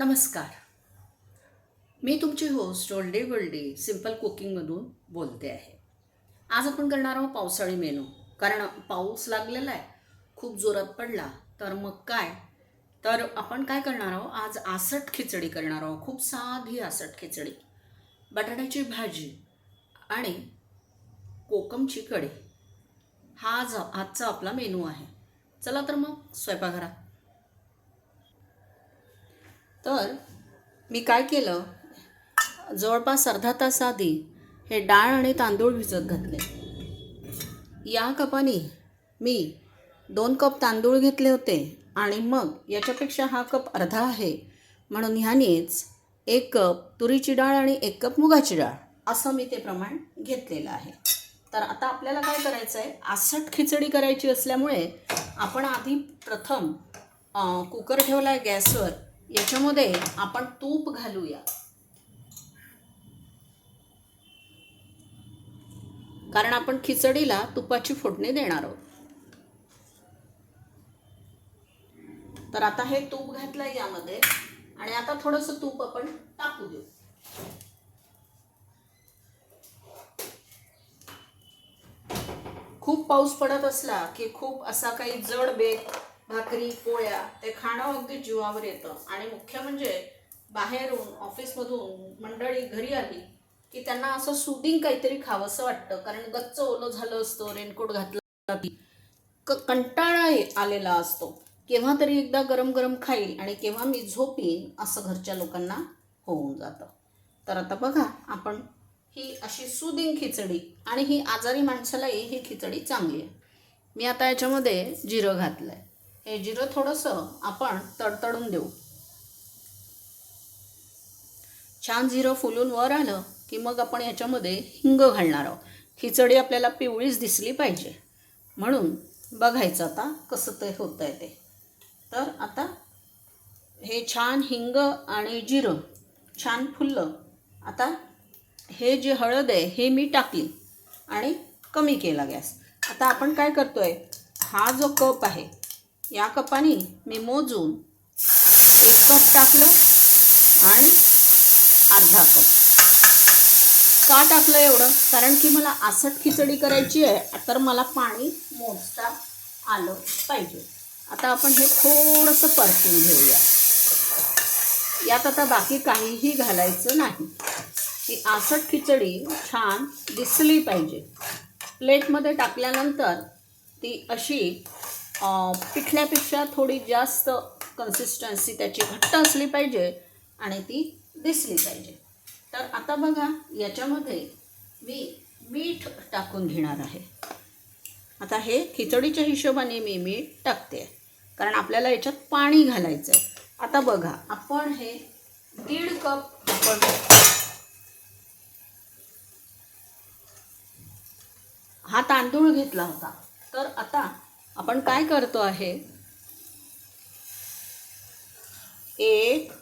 नमस्कार. मी तुमची host ओल्डे गोल्डे simple कुकिंगमधून बोलते आहे. आज आपण करणार आहोत पावसाळी मेनू कारण पाऊस लागलेला आहे खूप जोरात पडला तर मग काय? तर आपण काय करणार आहोत? आज आसट खिचडी करणार आहोत. खूप साधी आसट खिचडी. बटाट्याची भाजी आणि कोकमची कढी. हा आज आजचा आपला मेनू आहे. चला तर मग स्वयंपाकघरात तर मी काय केलं? जवळपास अर्धा तास आधी हे डाळ आणि तांदूळ भिजत घातले. या कपाने मी दोन कप तांदूळ घेतले होते आणि मग याच्यापेक्षा हा कप अर्धा आहे. म्हणून ह्यानेच एक कप तुरीची डाळ आणि एक कप मुगाची डाळ असं मी ते प्रमाण घेतलेलं आहे. तर आता आपल्याला काय करायचं आहे आसट खिचडी करायची असल्यामुळे आपण आधी प्रथम कुकर ठेवला आहे गॅसवर याच्यामध्ये आपण तूप घालूया. कारण आपण खिचडीला तुपाची फोडणी देणार आहोत. तर आता हे तूप घातलंय यामध्ये आणि आता थोडंसं तूप आपण टाकू देऊ. खूप पाऊस पडत असला की खूप असा काही जड बेत भाकरी पोळ्या ते खाणं अगदी जीवावर येतं. आणि मुख्य म्हणजे बाहेरून ऑफिसमधून मंडळी घरी आली की त्यांना असं सुदिंग काहीतरी खावंसं वाटतं. कारण गच्च ओलं झालं असतं रेनकोट घातला क कंटाळा आलेला असतो. केव्हा तरी एकदा गरम गरम खाईल आणि केव्हा मी झोपीन असं घरच्या लोकांना होऊन जातं. तर आता बघा आपण ही अशी सुदिंग खिचडी आणि ही आजारी माणसालाही ही खिचडी चांगली आहे. मी आता याच्यामध्ये जिरं घातलं आहे हे जिरं थोडंसं आपण तडतडून देऊ. छान जिरं फुलून वर आलं की मग आपण याच्यामध्ये हिंग घालणार आहोत. खिचडी आपल्याला पिवळीच दिसली पाहिजे. म्हणून बघायचं आता कसं ते होतं आहे ते. तर आता हे छान हिंग आणि जिरं छान फुललं. आता हे जे हळद आहे हे मी टाकली आणि कमी केला गॅस. आता आपण काय करतो आहे हा जो कप आहे या कपाने मी मोजून एक कप टाकलं आणि अर्धा कप. का टाकलं एवढं? कारण की मला आसट खिचडी करायची आहे तर मला पाणी मोजता आलं पाहिजे. आता आपण हे थोडंसं परतून घेऊया. यात आता बाकी काहीही घालायचं नाही. ही आसट खिचडी छान दिसली पाहिजे. प्लेटमध्ये टाकल्यानंतर ती अशी पिठल्यापेक्षा थोडी जास्त कन्सिस्टन्सी त्याची घट्ट असली पाहिजे आणि ती दिसली पाहिजे. तर आता बघा याच्यामध्ये मी मीठ टाकून घेणार आहे. आता हे खिचडीच्या हिशोबाने मी मीठ टाकते. कारण आपल्याला याच्यात पाणी घालायचं आहे आता बघा आपण हे दीड कप आपण हा तांदूळ घेतला होता. तर आता आपण काय करतो आहे? एक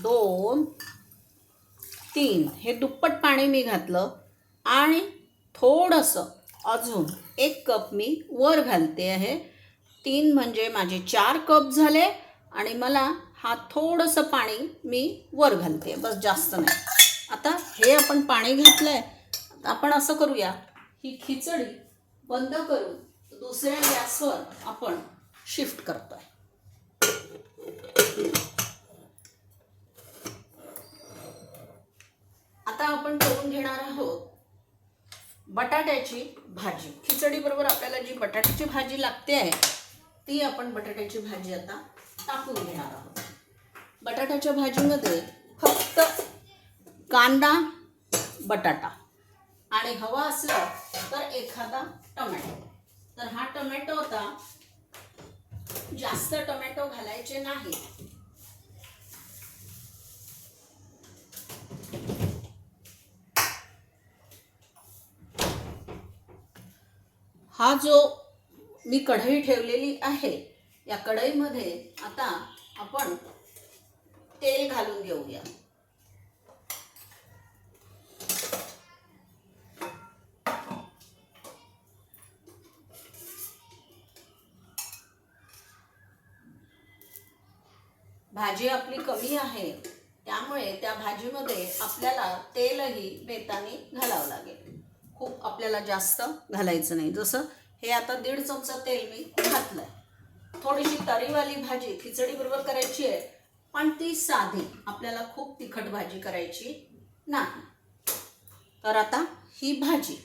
दोन तीन. हे दुप्पट पाणी मी घातलं आणि थोडंसं अजून एक कप मी वर घालते आहे. तीन म्हणजे माझे चार कप झाले आणि मला हा थोडंसं पाणी मी वर घालते. बस जास्त नाही. आता हे आपण पाणी घेतलं आहे आपण असं करूया. ही खिचडी बंद करून दुसऱ्या गॅसवर आपण शिफ्ट करतो आहे आता आपण करून घेणार आहोत बटाट्याची भाजी. खिचडीबरोबर आपल्याला जी बटाट्याची भाजी लागते आहे ती आपण बटाट्याची भाजी आता टाकून घेणार आहोत. बटाट्याच्या भाजीमध्ये फक्त कांदा बटाटा आणि हवा असला तर एखादा टमॅटो. तर हा टोमॅटो होता. जास्त टोमॅटो घालायचे नाही. हा जो मी कढई ठेवलेली आहे या कढईमध्ये आता आपण तेल घालून घेऊया. भाजी आपली कमी आहे त्यामुळे त्या भाजीमध्ये आपल्याला तेलही बेताने घालावं लागेल. खूप आपल्याला जास्त घालायचं नाही. जसं हे आता दीड चमचा तेल मी घातलं आहे थोडीशी तरीवाली भाजी खिचडी बरोबर करायची आहे पण ती साधी. आपल्याला खूप तिखट भाजी करायची नाही. तर आता ही भाजी.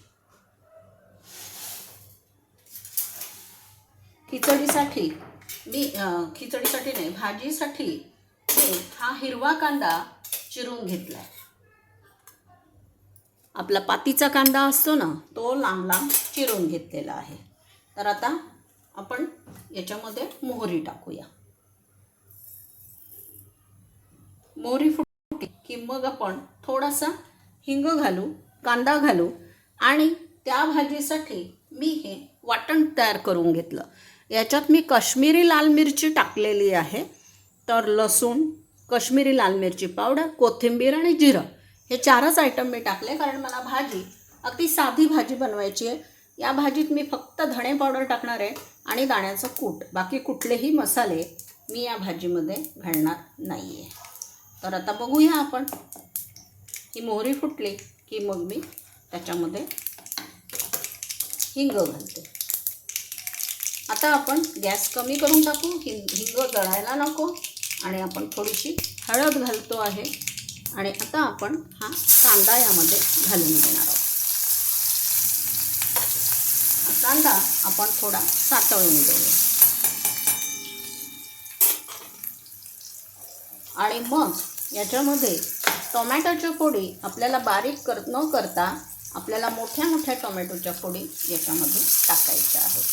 खिचडीसाठी मी खिचडीसाठी नाही भाजीसाठी मी हा हिरवा कांदा चिरून घेतला आहे आपला पातीचा कांदा असतो ना तो लांब लांब चिरून घेतलेला आहे. तर आता आपण याच्यामध्ये मोहरी टाकूया. मोहरी फुटली की मग आपण थोडासा हिंग घालू कांदा घालू आणि त्या भाजीसाठी मी हे वाटण तयार करून घेतलं. याच्यात मी कश्मीरी लाल मिरची टाकलेली आहे. तर लसूण कश्मीरी लाल मिरची पावडर कोथिंबीर आणि जिरं हे चारच आयटम मी टाकले कारण मला भाजी अगदी साधी भाजी बनवायची आहे. या भाजीत मी फक्त धणे पावडर टाकणार आहे आणि दाण्याचं कूट. बाकी कुठलेही मसाले मी या भाजीमध्ये घालणार नाही आहे तर आता बघूया आपण. ही मोहरी फुटली की मग मी त्याच्यामध्ये हिंग घालते. आता आपण गॅस कमी करून टाकू हिंग हिंग जळायला नको आणि आपण थोडीशी हळद घालतो आहे. आणि आता आपण हा कांदा यामध्ये घालून देणार आहोत. कांदा आपण थोडा सातळून देऊया आणि मग याच्यामध्ये टोमॅटोच्या फोडी आपल्याला बारीक कर न करता आपल्याला मोठ्या मोठ्या टोमॅटोच्या फोडी याच्यामध्ये टाकायच्या आहेत.